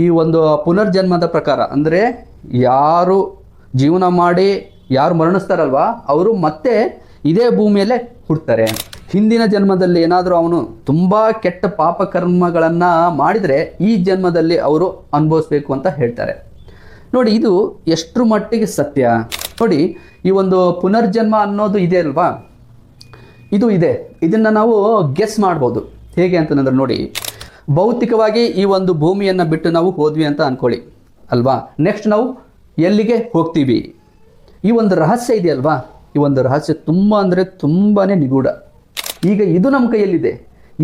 ಈ ಒಂದು ಪುನರ್ಜನ್ಮದ ಪ್ರಕಾರ, ಅಂದರೆ ಯಾರು ಜೀವನ ಮಾಡಿ, ಯಾರು ಮರಣಿಸ್ತಾರಲ್ವಾ, ಅವರು ಮತ್ತೆ ಇದೇ ಭೂಮಿಯಲ್ಲೇ ಹುಡ್ತಾರೆ ಹಿಂದಿನ ಜನ್ಮದಲ್ಲಿ ಏನಾದರೂ ಅವನು ತುಂಬ ಕೆಟ್ಟ ಪಾಪಕರ್ಮಗಳನ್ನು ಮಾಡಿದರೆ ಈ ಜನ್ಮದಲ್ಲಿ ಅವರು ಅನುಭವಿಸ್ಬೇಕು ಅಂತ ಹೇಳ್ತಾರೆ. ನೋಡಿ, ಇದು ಎಷ್ಟರ ಮಟ್ಟಿಗೆ ಸತ್ಯ? ನೋಡಿ, ಈ ಒಂದು ಪುನರ್ಜನ್ಮ ಅನ್ನೋದು ಇದೆ ಅಲ್ವಾ? ಇದು ಇದೆ. ಇದನ್ನು ನಾವು ಗೆಸ್ ಮಾಡ್ಬೋದು. ಹೇಗೆ ಅಂತಂದ್ರೆ ನೋಡಿ ಭೌತಿಕವಾಗಿ ಈ ಒಂದು ಭೂಮಿಯನ್ನು ಬಿಟ್ಟು ನಾವು ಹೋದ್ವಿ ಅಂತ ಅಂದ್ಕೊಳ್ಳಿ ಅಲ್ವಾ? ನೆಕ್ಸ್ಟ್ ನಾವು ಎಲ್ಲಿಗೆ ಹೋಗ್ತೀವಿ? ಈ ಒಂದು ರಹಸ್ಯ ಇದೆಯಲ್ವಾ? ಈ ಒಂದು ರಹಸ್ಯ ತುಂಬ ಅಂದರೆ ತುಂಬಾ ನಿಗೂಢ. ಈಗ ಇದು ನಮ್ಮ ಕೈಯಲ್ಲಿದೆ.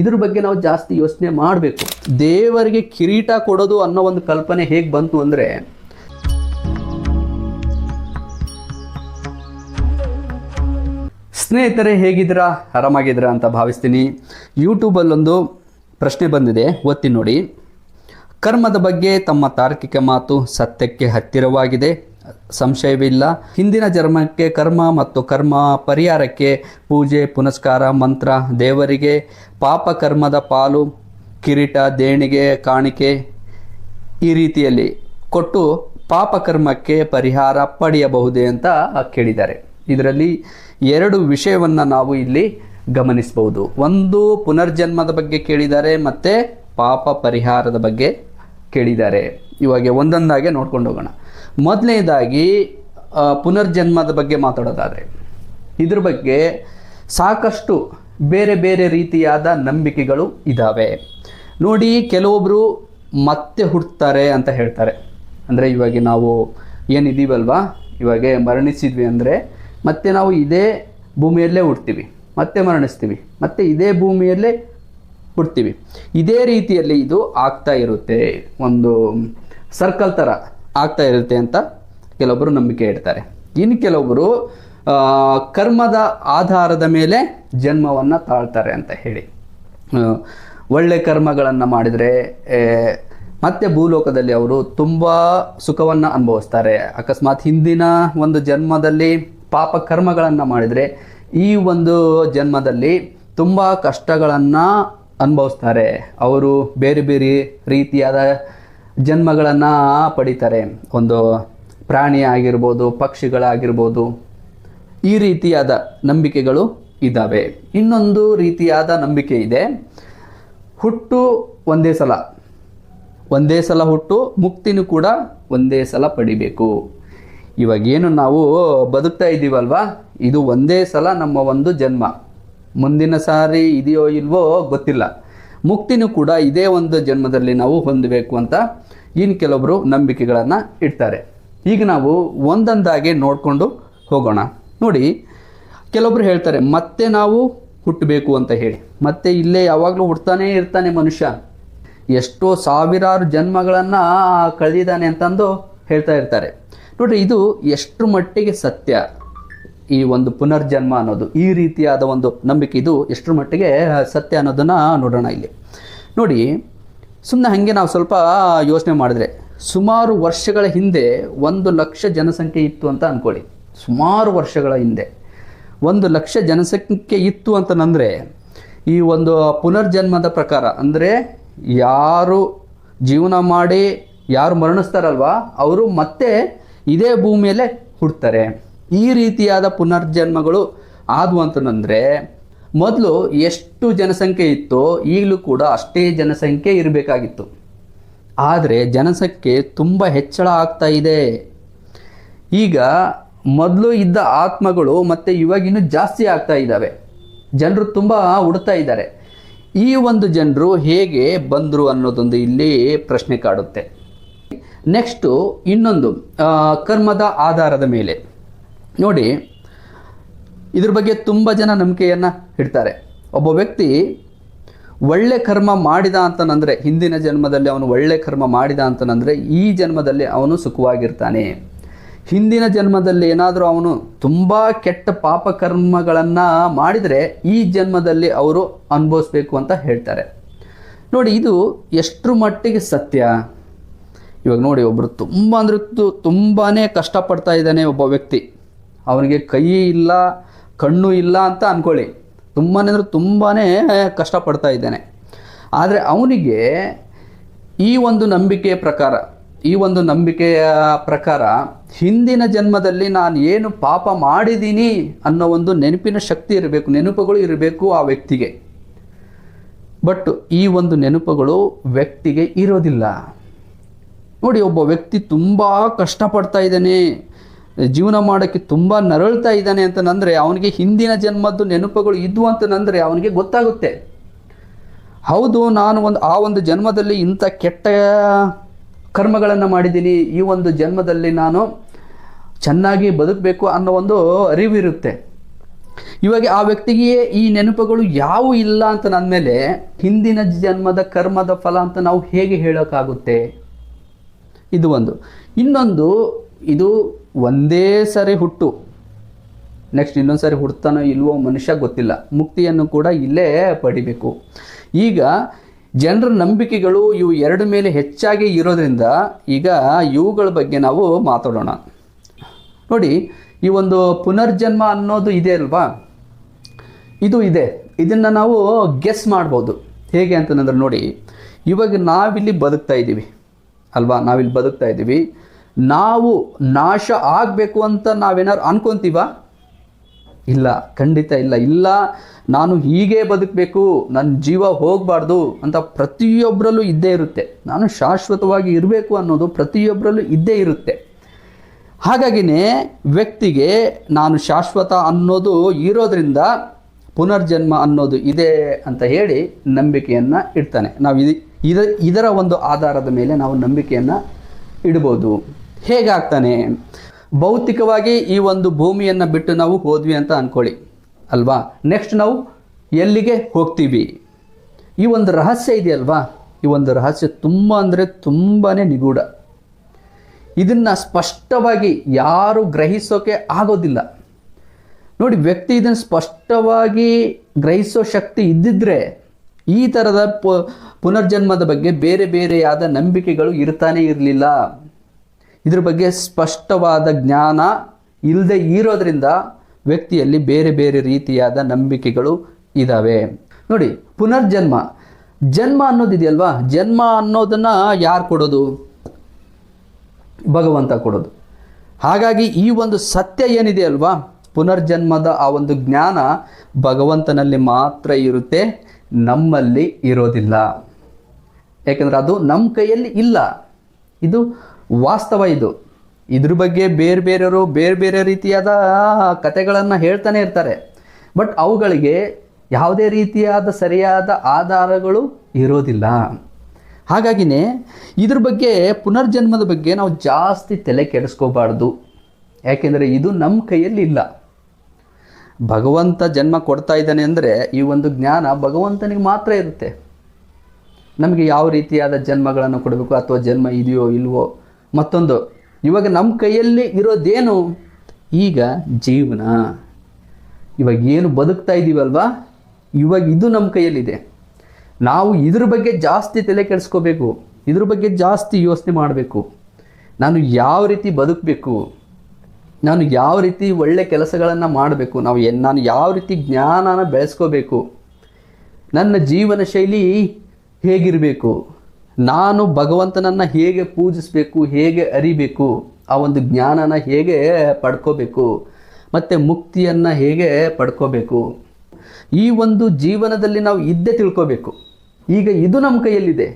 ಇದ್ರ ಬಗ್ಗೆ ನಾವು ಜಾಸ್ತಿ ಯೋಚನೆ ಮಾಡಬೇಕು. ದೇವರಿಗೆ ಕಿರೀಟ ಕೊಡೋದು ಅನ್ನೋ ಒಂದು ಕಲ್ಪನೆ ಹೇಗೆ ಬಂತು ಅಂದರೆ, ಸ್ನೇಹಿತರೆ ಹೇಗಿದ್ದೀರಾ? ಆರಾಮಾಗಿದ್ದೀರಾ ಅಂತ ಭಾವಿಸ್ತೀನಿ. ಯೂಟ್ಯೂಬಲ್ಲೊಂದು ಪ್ರಶ್ನೆ ಬಂದಿದೆ, ಒತ್ತಿ ನೋಡಿ. ಕರ್ಮದ ಬಗ್ಗೆ ತಮ್ಮ ತಾರ್ಕಿಕ ಮಾತು ಸತ್ಯಕ್ಕೆ ಹತ್ತಿರವಾಗಿದೆ. ಸಂಶಯವಿಲ್ಲ. ಹಿಂದಿನ ಜನ್ಮಕ್ಕೆ ಕರ್ಮ ಮತ್ತು ಕರ್ಮ ಪರಿಹಾರಕ್ಕೆ ಪೂಜೆ, ಪುನಸ್ಕಾರ, ಮಂತ್ರ, ದೇವರಿಗೆ, ಪಾಪ ಕರ್ಮದ ಪಾಲು, ಕಿರೀಟ, ದೇಣಿಗೆ, ಕಾಣಿಕೆ ಈ ರೀತಿಯಲ್ಲಿ ಕೊಟ್ಟು ಪಾಪ ಕರ್ಮಕ್ಕೆ ಪರಿಹಾರ ಪಡೆಯಬಹುದೇ ಅಂತ ಕೇಳಿದ್ದಾರೆ. ಇದರಲ್ಲಿ ಎರಡು ವಿಷಯವನ್ನು ನಾವು ಇಲ್ಲಿ ಗಮನಿಸಬಹುದು. ಒಂದು ಪುನರ್ಜನ್ಮದ ಬಗ್ಗೆ ಕೇಳಿದ್ದಾರೆ ಮತ್ತು ಪಾಪ ಪರಿಹಾರದ ಬಗ್ಗೆ ಕೇಳಿದ್ದಾರೆ ಇವಾಗ ಒಂದೊಂದಾಗೆ ನೋಡ್ಕೊಂಡು ಹೋಗೋಣ. ಮೊದಲನೇದಾಗಿ ಪುನರ್ಜನ್ಮದ ಬಗ್ಗೆ ಮಾತಾಡೋದಾದರೆ, ಇದ್ರ ಬಗ್ಗೆ ಸಾಕಷ್ಟು ಬೇರೆ ಬೇರೆ ರೀತಿಯಾದ ನಂಬಿಕೆಗಳು ಇದ್ದಾವೆ ನೋಡಿ ಕೆಲವೊಬ್ಬರು ಮತ್ತೆ ಹುಟ್ಟುತ್ತಾರೆ ಅಂತ ಹೇಳ್ತಾರೆ. ಅಂದರೆ ಇವಾಗ ನಾವು ಏನಿದ್ದೀವಲ್ವಾ? ಇವಾಗ ಮರಣಿಸಿದ್ವಿ ಅಂದರೆ ಮತ್ತೆ ನಾವು ಇದೇ ಭೂಮಿಯಲ್ಲೇ ಹುಡ್ತೀವಿ ಮತ್ತೆ ಮರಣಿಸ್ತೀವಿ, ಮತ್ತೆ ಇದೇ ಭೂಮಿಯಲ್ಲೇ ಹುಡ್ತೀವಿ ಇದೇ ರೀತಿಯಲ್ಲಿ ಇದು ಆಗ್ತಾ ಇರುತ್ತೆ. ಒಂದು ಸರ್ಕಲ್ ಥರ ಆಗ್ತಾ ಇರುತ್ತೆ ಅಂತ ಕೆಲವೊಬ್ಬರು ನಂಬಿಕೆ ಇಡ್ತಾರೆ. ಇನ್ನು ಕೆಲವೊಬ್ಬರು ಕರ್ಮದ ಆಧಾರದ ಮೇಲೆ ಜನ್ಮವನ್ನು ತಾಳ್ತಾರೆ ಅಂತ ಹೇಳಿ. ಒಳ್ಳೆ ಕರ್ಮಗಳನ್ನು ಮಾಡಿದರೆ ಮತ್ತೆ ಭೂಲೋಕದಲ್ಲಿ ಅವರು ತುಂಬ ಸುಖವನ್ನು ಅನುಭವಿಸ್ತಾರೆ. ಅಕಸ್ಮಾತ್ ಹಿಂದಿನ ಒಂದು ಜನ್ಮದಲ್ಲಿ ಪಾಪ ಕರ್ಮಗಳನ್ನು ಮಾಡಿದರೆ ಈ ಒಂದು ಜನ್ಮದಲ್ಲಿ ತುಂಬ ಕಷ್ಟಗಳನ್ನು ಅನುಭವಿಸ್ತಾರೆ. ಅವರು ಬೇರೆ ಬೇರೆ ರೀತಿಯಾದ ಜನ್ಮಗಳನ್ನು ಪಡಿತಾರೆ. ಒಂದು ಪ್ರಾಣಿ ಆಗಿರ್ಬೋದು, ಪಕ್ಷಿಗಳಾಗಿರ್ಬೋದು, ಈ ರೀತಿಯಾದ ನಂಬಿಕೆಗಳು ಇದ್ದಾವೆ. ಇನ್ನೊಂದು ರೀತಿಯಾದ ನಂಬಿಕೆ ಇದೆ. ಹುಟ್ಟು ಒಂದೇ ಸಲ. ಒಂದೇ ಸಲ ಹುಟ್ಟು, ಮುಕ್ತಿನೂ ಕೂಡ ಒಂದೇ ಸಲ ಪಡಿಬೇಕು. ಇವಾಗ ಏನು ನಾವು ಬದುಕ್ತಾ ಇದ್ದೀವಲ್ವಾ? ಇದು ಒಂದೇ ಸಲ ನಮ್ಮ ಒಂದು ಜನ್ಮ. ಮುಂದಿನ ಸಾರಿ ಇದೆಯೋ ಇಲ್ವೋ ಗೊತ್ತಿಲ್ಲ. ಮುಕ್ತಿನೂ ಕೂಡ ಇದೇ ಒಂದು ಜನ್ಮದಲ್ಲಿ ನಾವು ಹೊಂದಬೇಕು ಅಂತ ಇನ್ನು ಕೆಲವೊಬ್ಬರು ನಂಬಿಕೆಗಳನ್ನು ಇಡ್ತಾರೆ. ಈಗ ನಾವು ಒಂದೊಂದಾಗೆ ನೋಡಿಕೊಂಡು ಹೋಗೋಣ. ನೋಡಿ, ಕೆಲವೊಬ್ರು ಹೇಳ್ತಾರೆ, ಮತ್ತೆ ನಾವು ಹುಟ್ಟಬೇಕು ಅಂತ ಹೇಳಿ. ಮತ್ತೆ ಇಲ್ಲೇ ಯಾವಾಗಲೂ ಹುಡ್ತಾನೇ ಇರ್ತಾನೆ ಮನುಷ್ಯ. ಎಷ್ಟೋ ಸಾವಿರಾರು ಜನ್ಮಗಳನ್ನು ಕಳೆದಿದ್ದಾನೆ ಅಂತಂದು ಹೇಳ್ತಾ ಇರ್ತಾರೆ. ನೋಡ್ರಿ, ಇದು ಎಷ್ಟು ಮಟ್ಟಿಗೆ ಸತ್ಯ? ಈ ಒಂದು ಪುನರ್ಜನ್ಮ ಅನ್ನೋದು, ಈ ರೀತಿಯಾದ ಒಂದು ನಂಬಿಕೆ, ಇದು ಎಷ್ಟರ ಮಟ್ಟಿಗೆ ಸತ್ಯ ಅನ್ನೋದನ್ನು ನೋಡೋಣ ಇಲ್ಲಿ. ನೋಡಿ ಸುಮ್ಮನೆ ಹಾಗೆ ನಾವು ಸ್ವಲ್ಪ ಯೋಚನೆ ಮಾಡಿದ್ರೆ, ಸುಮಾರು ವರ್ಷಗಳ ಹಿಂದೆ ಒಂದು ಲಕ್ಷ ಜನಸಂಖ್ಯೆ ಇತ್ತು ಅಂತ ಅಂದ್ಕೊಳ್ಳಿ ಸುಮಾರು ವರ್ಷಗಳ ಹಿಂದೆ. ಒಂದು ಲಕ್ಷ ಜನಸಂಖ್ಯೆ ಇತ್ತು ಅಂತಂದರೆ ಈ ಒಂದು ಪುನರ್ಜನ್ಮದ ಪ್ರಕಾರ, ಅಂದರೆ ಯಾರು ಜೀವನ ಮಾಡಿ, ಯಾರು ಮರಣಿಸ್ತಾರಲ್ವಾ, ಅವರು ಮತ್ತೆ ಇದೇ ಭೂಮಿಯಲ್ಲೇ ಹುಡ್ತಾರೆ. ಈ ರೀತಿಯಾದ ಪುನರ್ಜನ್ಮಗಳು ಆದವು ಅಂತಂದರೆ ಮೊದಲು ಎಷ್ಟು ಜನಸಂಖ್ಯೆ ಇತ್ತೋ ಈಗಲೂ ಕೂಡ ಅಷ್ಟೇ ಜನಸಂಖ್ಯೆ ಇರಬೇಕಾಗಿತ್ತು. ಆದರೆ ಜನಸಂಖ್ಯೆ ತುಂಬ ಹೆಚ್ಚಳ ಆಗ್ತಾ ಇದೆ. ಈಗ ಮೊದಲು ಇದ್ದ ಆತ್ಮಗಳು ಮತ್ತು ಇವಾಗಿನ್ನೂ ಜಾಸ್ತಿ ಆಗ್ತಾ ಇದ್ದಾವೆ. ಜನರು ತುಂಬ ಹುಡ್ತಾ ಇದ್ದಾರೆ. ಈ ಒಂದು ಜನರು ಹೇಗೆ ಬಂದರು ಅನ್ನೋದೊಂದು ಇಲ್ಲಿ ಪ್ರಶ್ನೆ ಕಾಡುತ್ತೆ. ನೆಕ್ಸ್ಟು ಇನ್ನೊಂದು ಕರ್ಮದ ಆಧಾರದ ಮೇಲೆ. ನೋಡಿ, ಇದ್ರ ಬಗ್ಗೆ ತುಂಬ ಜನ ನಂಬಿಕೆಯನ್ನು ಇಡ್ತಾರೆ. ಒಬ್ಬ ವ್ಯಕ್ತಿ ಒಳ್ಳೆ ಕರ್ಮ ಮಾಡಿದ ಅಂತನಂದರೆ ಹಿಂದಿನ ಜನ್ಮದಲ್ಲಿ ಅವನು ಒಳ್ಳೆ ಕರ್ಮ ಮಾಡಿದ ಅಂತನಂದರೆ ಈ ಜನ್ಮದಲ್ಲಿ ಅವನು ಸುಖವಾಗಿರ್ತಾನೆ. ಹಿಂದಿನ ಜನ್ಮದಲ್ಲಿ ಏನಾದರೂ ಅವನು ತುಂಬ ಕೆಟ್ಟ ಪಾಪ ಕರ್ಮಗಳನ್ನು ಮಾಡಿದರೆ, ಈ ಜನ್ಮದಲ್ಲಿ ಅವರು ಅನುಭವಿಸ್ಬೇಕು ಅಂತ ಹೇಳ್ತಾರೆ. ನೋಡಿ, ಇದು ಎಷ್ಟರ ಮಟ್ಟಿಗೆ ಸತ್ಯ? ಇವಾಗ ನೋಡಿ ಒಬ್ಬರು ತುಂಬ ಅಂದರೆ ತುಂಬಾ ಕಷ್ಟಪಡ್ತಾ ಇದ್ದಾನೆ ಒಬ್ಬ ವ್ಯಕ್ತಿ. ಅವನಿಗೆ ಕೈ ಇಲ್ಲ, ಕಣ್ಣು ಇಲ್ಲ ಅಂತ ಅಂದ್ಕೊಳ್ಳಿ ತುಂಬಾ ಅಂದರೆ ತುಂಬಾ ಕಷ್ಟಪಡ್ತಾ ಇದ್ದಾನೆ. ಆದರೆ ಅವನಿಗೆ ಈ ಒಂದು ನಂಬಿಕೆಯ ಪ್ರಕಾರ, ಈ ಒಂದು ನಂಬಿಕೆಯ ಪ್ರಕಾರ ಹಿಂದಿನ ಜನ್ಮದಲ್ಲಿ ನಾನು ಏನು ಪಾಪ ಮಾಡಿದ್ದೀನಿ ಅನ್ನೋ ಒಂದು ನೆನಪಿನ ಶಕ್ತಿ ಇರಬೇಕು, ನೆನಪುಗಳು ಇರಬೇಕು ಆ ವ್ಯಕ್ತಿಗೆ. ಬಟ್ ಈ ಒಂದು ನೆನಪುಗಳು ವ್ಯಕ್ತಿಗೆ ಇರೋದಿಲ್ಲ. ನೋಡಿ, ಒಬ್ಬ ವ್ಯಕ್ತಿ ತುಂಬ ಕಷ್ಟಪಡ್ತಾ ಇದ್ದಾನೆ, ಜೀವನ ಮಾಡೋಕ್ಕೆ ತುಂಬ ನರಳ್ತಾ ಇದ್ದಾನೆ ಅಂತಂದರೆ ಅವನಿಗೆ ಹಿಂದಿನ ಜನ್ಮದ್ದು ನೆನಪುಗಳು ಇದ್ವು ಅಂತಂದರೆ ಅವನಿಗೆ ಗೊತ್ತಾಗುತ್ತೆ. ಹೌದು, ನಾನು ಒಂದು, ಆ ಒಂದು ಜನ್ಮದಲ್ಲಿ ಇಂಥ ಕೆಟ್ಟ ಕರ್ಮಗಳನ್ನು ಮಾಡಿದ್ದೀನಿ, ಈ ಒಂದು ಜನ್ಮದಲ್ಲಿ ನಾನು ಚೆನ್ನಾಗಿ ಬದುಕಬೇಕು ಅನ್ನೋ ಒಂದು ಅರಿವಿರುತ್ತೆ. ಇವಾಗ ಆ ವ್ಯಕ್ತಿಗೆ ಈ ನೆನಪುಗಳು ಯಾವೂ ಇಲ್ಲ ಅಂತ ಅಂದಮೇಲೆ ಹಿಂದಿನ ಜನ್ಮದ ಕರ್ಮದ ಫಲ ಅಂತ ನಾವು ಹೇಗೆ ಹೇಳೋಕ್ಕಾಗುತ್ತೆ? ಇದು ಒಂದು. ಇನ್ನೊಂದು, ಇದು ಒಂದೇ ಸರಿ ಹುಟ್ಟು. ನೆಕ್ಸ್ಟ್ ಇನ್ನೊಂದು ಸಾರಿ ಹುಡ್ತಾನೋ ಇಲ್ವೋ ಮನುಷ್ಯ ಗೊತ್ತಿಲ್ಲ. ಮುಕ್ತಿಯನ್ನು ಕೂಡ ಇಲ್ಲೇ ಪಡಿಬೇಕು. ಈಗ ಜನರ ನಂಬಿಕೆಗಳು ಇವು ಎರಡು ಮೇಲೆ ಹೆಚ್ಚಾಗಿ ಇರೋದ್ರಿಂದ ಈಗ ಇವುಗಳ ಬಗ್ಗೆ ನಾವು ಮಾತಾಡೋಣ. ನೋಡಿ, ಈ ಒಂದು ಪುನರ್ಜನ್ಮ ಅನ್ನೋದು ಇದೆ ಅಲ್ವಾ? ಇದು ಇದೆ. ಇದನ್ನು ನಾವು ಗೆಸ್ ಮಾಡ್ಬೋದು. ಹೇಗೆ ಅಂತಂದ್ರೆ ನೋಡಿ, ಇವಾಗ ನಾವಿಲ್ಲಿ ಬದುಕ್ತಾ ಇದ್ದೀವಿ. ಅಲ್ವಾ? ನಾವಿಲ್ಲಿ ಬದುಕ್ತಾ ಇದ್ದೀವಿ. ನಾವು ನಾಶ ಆಗಬೇಕು ಅಂತ ನಾವೇನಾದ್ರು ಅನ್ಕೊಂತೀವ? ಇಲ್ಲ, ಖಂಡಿತ ಇಲ್ಲ. ಇಲ್ಲ, ನಾನು ಹೀಗೆ ಬದುಕಬೇಕು, ನನ್ನ ಜೀವ ಹೋಗಬಾರ್ದು ಅಂತ ಪ್ರತಿಯೊಬ್ಬರಲ್ಲೂ ಇದ್ದೇ ಇರುತ್ತೆ. ನಾನು ಶಾಶ್ವತವಾಗಿ ಇರಬೇಕು ಅನ್ನೋದು ಪ್ರತಿಯೊಬ್ಬರಲ್ಲೂ ಇದ್ದೇ ಇರುತ್ತೆ. ಹಾಗಾಗಿನೇ ವ್ಯಕ್ತಿಗೆ ನಾನು ಶಾಶ್ವತ ಅನ್ನೋದು ಇರೋದ್ರಿಂದ ಪುನರ್ಜನ್ಮ ಅನ್ನೋದು ಇದೆ ಅಂತ ಹೇಳಿ ನಂಬಿಕೆಯನ್ನು ಇಡ್ತಾನೆ. ನಾವು ಇದು ಇದ, ಇದರ ಒಂದು ಆಧಾರದ ಮೇಲೆ ನಾವು ನಂಬಿಕೆಯನ್ನು ಇಡ್ಬೋದು. ಹೇಗಾಗ್ತಾನೆ? ಭೌತಿಕವಾಗಿ ಈ ಒಂದು ಭೂಮಿಯನ್ನು ಬಿಟ್ಟು ನಾವು ಹೋದ್ವಿ ಅಂತ ಅಂದ್ಕೊಳ್ಳಿ ಅಲ್ವಾ? ನೆಕ್ಸ್ಟ್ ನಾವು ಎಲ್ಲಿಗೆ ಹೋಗ್ತೀವಿ? ಈ ಒಂದು ರಹಸ್ಯ ಇದೆಯಲ್ವಾ? ಈ ಒಂದು ರಹಸ್ಯ ತುಂಬ ಅಂದರೆ ತುಂಬಾ ನಿಗೂಢ. ಇದನ್ನು ಸ್ಪಷ್ಟವಾಗಿ ಯಾರು ಗ್ರಹಿಸೋಕೆ ಆಗೋದಿಲ್ಲ. ನೋಡಿ, ವ್ಯಕ್ತಿ ಇದನ್ನು ಸ್ಪಷ್ಟವಾಗಿ ಗ್ರಹಿಸೋ ಶಕ್ತಿ ಇದ್ದಿದ್ರೆ ಈ ಥರದ ಪುನರ್ಜನ್ಮದ ಬಗ್ಗೆ ಬೇರೆ ಬೇರೆಯಾದ ನಂಬಿಕೆಗಳು ಇರ್ತಾನೆ ಇರಲಿಲ್ಲ. ಇದ್ರ ಬಗ್ಗೆ ಸ್ಪಷ್ಟವಾದ ಜ್ಞಾನ ಇಲ್ಲದೆ ಇರೋದ್ರಿಂದ ವ್ಯಕ್ತಿಯಲ್ಲಿ ಬೇರೆ ಬೇರೆ ರೀತಿಯಾದ ನಂಬಿಕೆಗಳು ಇದ್ದಾವೆ ನೋಡಿ, ಪುನರ್ಜನ್ಮ. ಜನ್ಮ ಅನ್ನೋದಿದೆಯಲ್ವಾ ಜನ್ಮ ಅನ್ನೋದನ್ನು ಯಾರು ಕೊಡೋದು? ಭಗವಂತ ಕೊಡೋದು. ಹಾಗಾಗಿ ಈ ಒಂದು ಸತ್ಯ ಏನಿದೆ ಅಲ್ವಾ? ಪುನರ್ಜನ್ಮದ ಆ ಒಂದು ಜ್ಞಾನ ಭಗವಂತನಲ್ಲಿ ಮಾತ್ರ ಇರುತ್ತೆ. ನಮ್ಮಲ್ಲಿ ಇರೋದಿಲ್ಲ. ಯಾಕಂದ್ರೆ ಅದು ನಮ್ಮ ಕೈಯಲ್ಲಿ ಇಲ್ಲ. ಇದು ವಾಸ್ತವ ಇದು. ಇದ್ರ ಬಗ್ಗೆ ಬೇರೆ ಬೇರೆಯವರು ಬೇರೆ ಬೇರೆ ರೀತಿಯಾದ ಕಥೆಗಳನ್ನು ಹೇಳ್ತಾನೆ ಇರ್ತಾರೆ. ಬಟ್ ಅವುಗಳಿಗೆ ಯಾವುದೇ ರೀತಿಯಾದ ಸರಿಯಾದ ಆಧಾರಗಳು ಇರೋದಿಲ್ಲ. ಹಾಗಾಗಿನೇ ಇದ್ರ ಬಗ್ಗೆ ಪುನರ್ಜನ್ಮದ ಬಗ್ಗೆ ನಾವು ಜಾಸ್ತಿ ತಲೆ ಕೆಡಿಸ್ಕೋಬಾರ್ದು. ಯಾಕೆಂದರೆ ಇದು ನಮ್ಮ ಕೈಯಲ್ಲಿ ಇಲ್ಲ. ಭಗವಂತ ಜನ್ಮ ಕೊಡ್ತಾ ಇದ್ದಾನೆ ಅಂದರೆ ಈ ಒಂದು ಜ್ಞಾನ ಭಗವಂತನಿಗೆ ಮಾತ್ರ ಇರುತ್ತೆ. ನಮಗೆ ಯಾವ ರೀತಿಯಾದ ಜನ್ಮಗಳನ್ನು ಕೊಡಬೇಕು ಅಥವಾ ಜನ್ಮ ಇದೆಯೋ ಇಲ್ವೋ? ಮತ್ತೊಂದು, ಇವಾಗ ನಮ್ಮ ಕೈಯಲ್ಲಿ ಇರೋದೇನು? ಈಗ ಜೀವನ. ಇವಾಗ ಏನು ಬದುಕ್ತಾ ಇದ್ದೀವಲ್ವಾ ಇವಾಗ ಇದು ನಮ್ಮ ಕೈಯಲ್ಲಿದೆ. ನಾವು ಇದ್ರ ಬಗ್ಗೆ ಜಾಸ್ತಿ ತಲೆ ಕೆಡಿಸ್ಕೋಬೇಕು, ಇದ್ರ ಬಗ್ಗೆ ಜಾಸ್ತಿ ಯೋಚನೆ ಮಾಡಬೇಕು. ನಾನು ಯಾವ ರೀತಿ ಬದುಕಬೇಕು? ನಾನು ಯಾವ ರೀತಿ ಒಳ್ಳೆ ಕೆಲಸಗಳನ್ನು ಮಾಡಬೇಕು, ನಾವು ಎನ್, ನಾನು ಯಾವ ರೀತಿ ಜ್ಞಾನನ ಬೆಳೆಸ್ಕೋಬೇಕು, ನನ್ನ ಜೀವನ ಶೈಲಿ ಹೇಗಿರಬೇಕು, ನಾನು ಭಗವಂತನನ್ನು ಹೇಗೆ ಪೂಜಿಸಬೇಕು, ಹೇಗೆ ಅರಿಬೇಕು, ಆ ಒಂದು ಜ್ಞಾನನ ಹೇಗೆ ಪಡ್ಕೋಬೇಕು, ಮತ್ತು ಮುಕ್ತಿಯನ್ನು ಹೇಗೆ ಪಡ್ಕೋಬೇಕು, ಈ ಒಂದು ಜೀವನದಲ್ಲಿ ನಾವು ಇದ್ದೇ ತಿಳ್ಕೋಬೇಕು. ಈಗ ಇದು ನಮ್ಮ ಕೈಯಲ್ಲಿದೆ.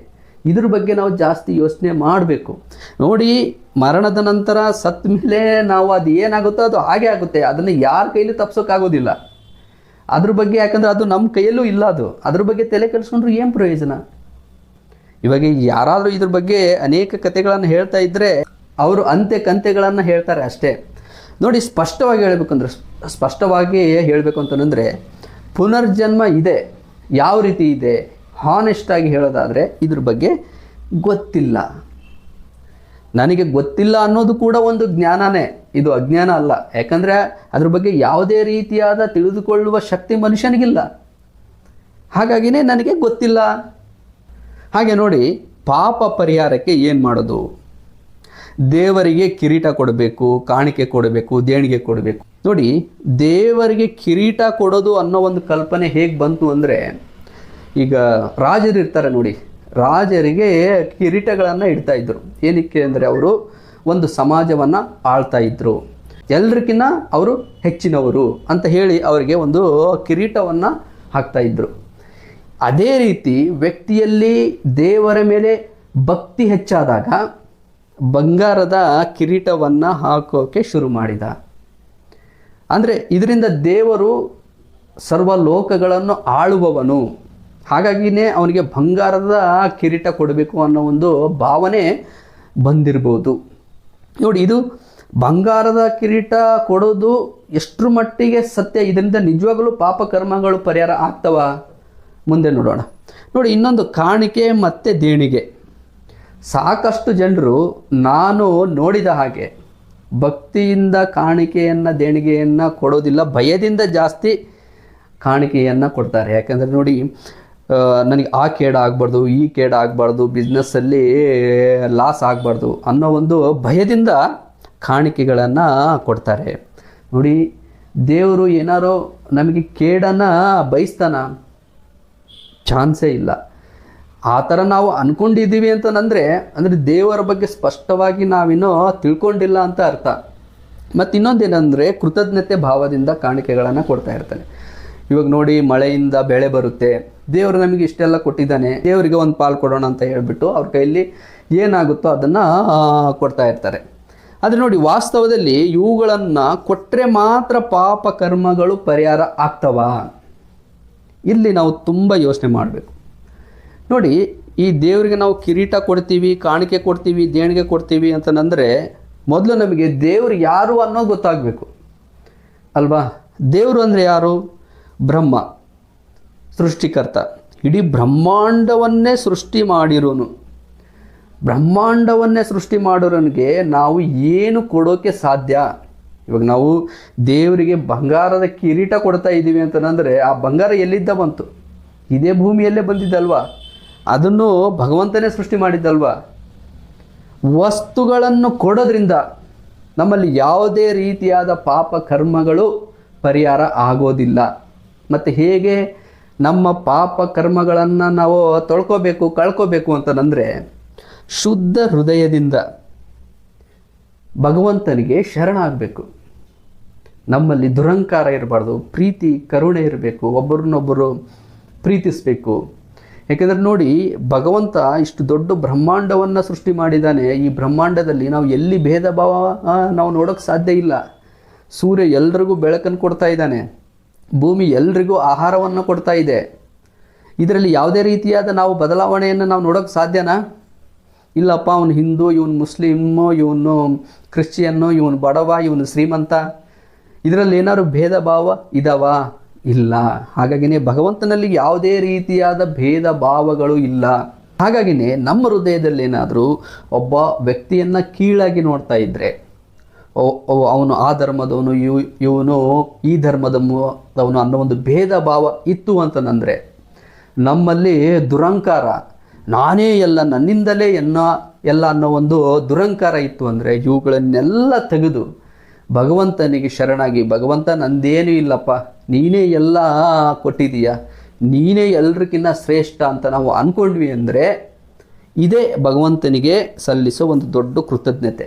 ಇದ್ರ ಬಗ್ಗೆ ನಾವು ಜಾಸ್ತಿ ಯೋಚನೆ ಮಾಡಬೇಕು. ನೋಡಿ, ಮರಣದ ನಂತರ ಸತ್ ಮೇಲೆ ನಾವು ಅದು ಏನಾಗುತ್ತೋ ಅದು ಹಾಗೆ ಆಗುತ್ತೆ. ಅದನ್ನು ಯಾರ ಕೈಲಿ ತಪ್ಸೋಕ್ಕಾಗೋದಿಲ್ಲ ಅದ್ರ ಬಗ್ಗೆ ಯಾಕಂದ್ರೆ ಅದು ನಮ್ಮ ಕೈಯಲ್ಲೂ ಇಲ್ಲ ಅದು. ಅದ್ರ ಬಗ್ಗೆ ತಲೆ ಕೆಡಿಸ್ಕೊಂಡ್ರೆ ಏನು ಪ್ರಯೋಜನ? ಇವಾಗ ಯಾರಾದರೂ ಇದ್ರ ಬಗ್ಗೆ ಅನೇಕ ಕಥೆಗಳನ್ನು ಹೇಳ್ತಾ ಇದ್ದರೆ ಅವರು ಅಂತೆ ಕಂತೆಗಳನ್ನು ಹೇಳ್ತಾರೆ ಅಷ್ಟೇ. ನೋಡಿ, ಸ್ಪಷ್ಟವಾಗಿ ಹೇಳಬೇಕಂದ್ರೆ, ಸ್ಪಷ್ಟವಾಗಿ ಹೇಳಬೇಕು ಅಂತಂದರೆ, ಪುನರ್ಜನ್ಮ ಇದೆ. ಯಾವ ರೀತಿ ಇದೆ? ಹಾನೆಸ್ಟಾಗಿ ಹೇಳೋದಾದರೆ ಇದ್ರ ಬಗ್ಗೆ ಗೊತ್ತಿಲ್ಲ. ನನಗೆ ಗೊತ್ತಿಲ್ಲ ಅನ್ನೋದು ಕೂಡ ಒಂದು ಜ್ಞಾನನೇ. ಇದು ಅಜ್ಞಾನ ಅಲ್ಲ. ಯಾಕಂದರೆ ಅದ್ರ ಬಗ್ಗೆ ಯಾವುದೇ ರೀತಿಯಾದ ತಿಳಿದುಕೊಳ್ಳುವ ಶಕ್ತಿ ಮನುಷ್ಯನಿಗಿಲ್ಲ. ಹಾಗಾಗಿನೇ ನನಗೆ ಗೊತ್ತಿಲ್ಲ. ಹಾಗೆ ನೋಡಿ, ಪಾಪ ಪರಿಹಾರಕ್ಕೆ ಏನು ಮಾಡೋದು? ದೇವರಿಗೆ ಕಿರೀಟ ಕೊಡಬೇಕು, ಕಾಣಿಕೆ ಕೊಡಬೇಕು, ದೇಣಿಗೆ ಕೊಡಬೇಕು. ನೋಡಿ, ದೇವರಿಗೆ ಕಿರೀಟ ಕೊಡೋದು ಅನ್ನೋ ಒಂದು ಕಲ್ಪನೆ ಹೇಗೆ ಬಂತು ಅಂದರೆ ಈಗ ರಾಜರು ಇರ್ತಾರೆ ನೋಡಿ, ರಾಜರಿಗೆ ಕಿರೀಟಗಳನ್ನು ಇಡ್ತಾ ಇದ್ರು. ಏನಕ್ಕೆ ಅಂದರೆ ಅವರು ಒಂದು ಸಮಾಜವನ್ನು ಆಳ್ತಾ ಇದ್ರು. ಎಲ್ರಿಗಿನ್ನ ಅವರು ಹೆಚ್ಚಿನವರು ಅಂತ ಹೇಳಿ ಅವರಿಗೆ ಒಂದು ಕಿರೀಟವನ್ನು ಹಾಕ್ತಾ ಇದ್ರು. ಅದೇ ರೀತಿ ವ್ಯಕ್ತಿಯಲ್ಲಿ ದೇವರ ಮೇಲೆ ಭಕ್ತಿ ಹೆಚ್ಚಾದಾಗ ಬಂಗಾರದ ಕಿರೀಟವನ್ನು ಹಾಕೋಕೆ ಶುರು ಮಾಡಿದ. ಅಂದರೆ ಇದರಿಂದ ದೇವರು ಸರ್ವ ಲೋಕಗಳನ್ನು ಆಳುವವನು. ಹಾಗಾಗಿನೇ ಅವನಿಗೆ ಬಂಗಾರದ ಕಿರೀಟ ಕೊಡಬೇಕು ಅನ್ನೋ ಒಂದು ಭಾವನೆ ಬಂದಿರ್ಬೋದು. ನೋಡಿ, ಇದು ಬಂಗಾರದ ಕಿರೀಟ ಕೊಡೋದು ಎಷ್ಟರ ಮಟ್ಟಿಗೆ ಸತ್ಯ? ಇದರಿಂದ ನಿಜವಾಗಲೂ ಪಾಪಕರ್ಮಗಳು ಪರಿಹಾರ ಆಗ್ತವ? ಮುಂದೆ ನೋಡೋಣ. ನೋಡಿ, ಇನ್ನೊಂದು ಕಾಣಿಕೆ ಮತ್ತು ದೇಣಿಗೆ. ಸಾಕಷ್ಟು ಜನರು ನಾನು ನೋಡಿದ ಹಾಗೆ ಭಕ್ತಿಯಿಂದ ಕಾಣಿಕೆಯನ್ನು, ದೇಣಿಗೆಯನ್ನು ಕೊಡೋದಿಲ್ಲ, ಭಯದಿಂದ ಜಾಸ್ತಿ ಕಾಣಿಕೆಯನ್ನು ಕೊಡ್ತಾರೆ. ಯಾಕಂದರೆ ನೋಡಿ ನನಗೆ ಆ ಕೇಡ ಆಗಬಾರ್ದು, ಈ ಕೇಡ ಆಗಬಾರ್ದು ಬಿಸ್ನೆಸ್ಸಲ್ಲಿ ಲಾಸ್ ಆಗಬಾರ್ದು ಅನ್ನೋ ಒಂದು ಭಯದಿಂದ ಕಾಣಿಕೆಗಳನ್ನು ಕೊಡ್ತಾರೆ. ನೋಡಿ, ದೇವರು ಏನಾರೋ ನಮಗೆ ಕೇಡನ್ನು ಬಯಸ್ತಾನ. ಚಾನ್ಸೇ ಇಲ್ಲ. ಆ ಥರ ನಾವು ಅಂದ್ಕೊಂಡಿದ್ದೀವಿ ಅಂತಂದರೆ ಅಂದರೆ ದೇವರ ಬಗ್ಗೆ ಸ್ಪಷ್ಟವಾಗಿ ನಾವಿನ್ನೂ ತಿಳ್ಕೊಂಡಿಲ್ಲ ಅಂತ ಅರ್ಥ. ಮತ್ತು ಇನ್ನೊಂದೇನೆಂದರೆ ಕೃತಜ್ಞತೆ ಭಾವದಿಂದ ಕಾಣಿಕೆಗಳನ್ನು ಕೊಡ್ತಾ ಇರ್ತಾನೆ. ಇವಾಗ ನೋಡಿ, ಮಳೆಯಿಂದ ಬೆಳೆ ಬರುತ್ತೆ. ದೇವರು ನಮಗೆ ಇಷ್ಟೆಲ್ಲ ಕೊಟ್ಟಿದ್ದಾನೆ, ದೇವರಿಗೆ ಒಂದು ಪಾಲು ಕೊಡೋಣ ಅಂತ ಹೇಳ್ಬಿಟ್ಟು ಅವ್ರ ಕೈಯಲ್ಲಿ ಏನಾಗುತ್ತೋ ಅದನ್ನು ಕೊಡ್ತಾ ಇರ್ತಾರೆ. ಆದರೆ ನೋಡಿ, ವಾಸ್ತವದಲ್ಲಿ ಇವುಗಳನ್ನು ಕೊಟ್ಟರೆ ಮಾತ್ರ ಪಾಪ ಕರ್ಮಗಳು ಪರಿಹಾರ ಆಗ್ತವಾ? ಇಲ್ಲಿ ನಾವು ತುಂಬ ಯೋಚನೆ ಮಾಡಬೇಕು. ನೋಡಿ, ಈ ದೇವರಿಗೆ ನಾವು ಕಿರೀಟ ಕೊಡ್ತೀವಿ, ಕಾಣಿಕೆ ಕೊಡ್ತೀವಿ, ದೇಣಿಗೆ ಕೊಡ್ತೀವಿ ಅಂತಂದರೆ ಮೊದಲು ನಮಗೆ ದೇವರು ಯಾರು ಅನ್ನೋದು ಗೊತ್ತಾಗಬೇಕು. ಅಲ್ವಾ? ದೇವರು ಅಂದರೆ ಯಾರು? ಬ್ರಹ್ಮ. ಸೃಷ್ಟಿಕರ್ತ. ಇಡೀ ಬ್ರಹ್ಮಾಂಡವನ್ನೇ ಸೃಷ್ಟಿ ಮಾಡಿರೋನು. ಬ್ರಹ್ಮಾಂಡವನ್ನೇ ಸೃಷ್ಟಿ ಮಾಡೋರನಿಗೆ ನಾವು ಏನು ಕೊಡೋಕ್ಕೆ ಸಾಧ್ಯ? ಇವಾಗ ನಾವು ದೇವರಿಗೆ ಬಂಗಾರದ ಕಿರೀಟ ಕೊಡ್ತಾ ಇದ್ದೀವಿ ಅಂತಂದರೆ ಆ ಬಂಗಾರ ಎಲ್ಲಿದ್ದ ಬಂತು? ಇದೇ ಭೂಮಿಯಲ್ಲೇ ಬಂದಿದ್ದಲ್ವಾ? ಅದನ್ನು ಭಗವಂತನೇ ಸೃಷ್ಟಿ ಮಾಡಿದ್ದಲ್ವಾ? ವಸ್ತುಗಳನ್ನು ಕೊಡೋದ್ರಿಂದ ನಮ್ಮಲ್ಲಿ ಯಾವುದೇ ರೀತಿಯಾದ ಪಾಪ ಕರ್ಮಗಳು ಪರಿಹಾರ ಆಗೋದಿಲ್ಲ. ಮತ್ತು ಹೇಗೆ? ನಮ್ಮ ಪಾಪ ಕರ್ಮಗಳನ್ನು ನಾವು ತೊಳ್ಕೋಬೇಕು, ಕಳ್ಕೋಬೇಕು ಅಂತಂದರೆ ಶುದ್ಧ ಹೃದಯದಿಂದ ಭಗವಂತನಿಗೆ ಶರಣಾಗಬೇಕು. ನಮ್ಮಲ್ಲಿ ದುರಂಕಾರ ಇರಬಾರ್ದು, ಪ್ರೀತಿ, ಕರುಣೆ ಇರಬೇಕು, ಒಬ್ಬರನ್ನೊಬ್ಬರು ಪ್ರೀತಿಸಬೇಕು. ಯಾಕೆಂದರೆ ನೋಡಿ, ಭಗವಂತ ಇಷ್ಟು ದೊಡ್ಡ ಬ್ರಹ್ಮಾಂಡವನ್ನು ಸೃಷ್ಟಿ ಮಾಡಿದ್ದಾನೆ. ಈ ಬ್ರಹ್ಮಾಂಡದಲ್ಲಿ ನಾವು ಎಲ್ಲಿ ಭೇದ ಭಾವ ನಾವು ನೋಡೋಕ್ಕೆ ಸಾಧ್ಯ ಇಲ್ಲ. ಸೂರ್ಯ ಎಲ್ರಿಗೂ ಬೆಳಕನ್ನು ಕೊಡ್ತಾ ಇದ್ದಾನೆ. ಭೂಮಿ ಎಲ್ರಿಗೂ ಆಹಾರವನ್ನು ಕೊಡ್ತಾ ಇದೆ. ಇದರಲ್ಲಿ ಯಾವುದೇ ರೀತಿಯಾದ ನಾವು ಬದಲಾವಣೆಯನ್ನು ನಾವು ನೋಡೋಕ್ಕೆ ಸಾಧ್ಯನಾ? ಇಲ್ಲಪ್ಪ ಅವನು ಹಿಂದೂ, ಇವನು ಮುಸ್ಲಿಮ್ಮು ಇವನು ಕ್ರಿಶ್ಚಿಯನ್ನು, ಇವನು ಬಡವ, ಇವನು ಶ್ರೀಮಂತ. ಇದರಲ್ಲಿ ಏನಾದ್ರು ಭೇದ ಭಾವ ಇದಾವ? ಇಲ್ಲ. ಹಾಗಾಗಿನೇ ಭಗವಂತನಲ್ಲಿ ಯಾವುದೇ ರೀತಿಯಾದ ಭೇದ ಭಾವಗಳು ಇಲ್ಲ. ಹಾಗಾಗಿನೇ ನಮ್ಮ ಹೃದಯದಲ್ಲಿ ಏನಾದರೂ ಒಬ್ಬ ವ್ಯಕ್ತಿಯನ್ನು ಕೀಳಾಗಿ ನೋಡ್ತಾ ಇದ್ದರೆ ಅವನು ಆ ಧರ್ಮದವನು, ಇವ್, ಇವನು ಈ ಧರ್ಮದವನು ಅನ್ನೋ ಒಂದು ಭೇದ ಭಾವ ಇತ್ತು ಅಂತಂದರೆ ನಮ್ಮಲ್ಲಿ ದುರಂಕಾರ, ನಾನೇ ಎಲ್ಲ ನನ್ನಿಂದಲೇ ಎನ್ನ ಎಲ್ಲ ಅನ್ನೋ ಒಂದು ದುರಂಕಾರ ಇತ್ತು ಅಂದರೆ ಇವುಗಳನ್ನೆಲ್ಲ ತೆಗೆದು ಭಗವಂತನಿಗೆ ಶರಣಾಗಿ, ಭಗವಂತ ನಂದೇನೂ ಇಲ್ಲಪ್ಪ, ನೀನೇ ಎಲ್ಲ ಕೊಟ್ಟಿದೀಯ ನೀನೇ ಎಲ್ರಿಗಿನ್ನ ಶ್ರೇಷ್ಠ ಅಂತ ನಾವು ಅಂದ್ಕೊಂಡ್ವಿ ಅಂದರೆ ಇದೇ ಭಗವಂತನಿಗೆ ಸಲ್ಲಿಸೋ ಒಂದು ದೊಡ್ಡ ಕೃತಜ್ಞತೆ.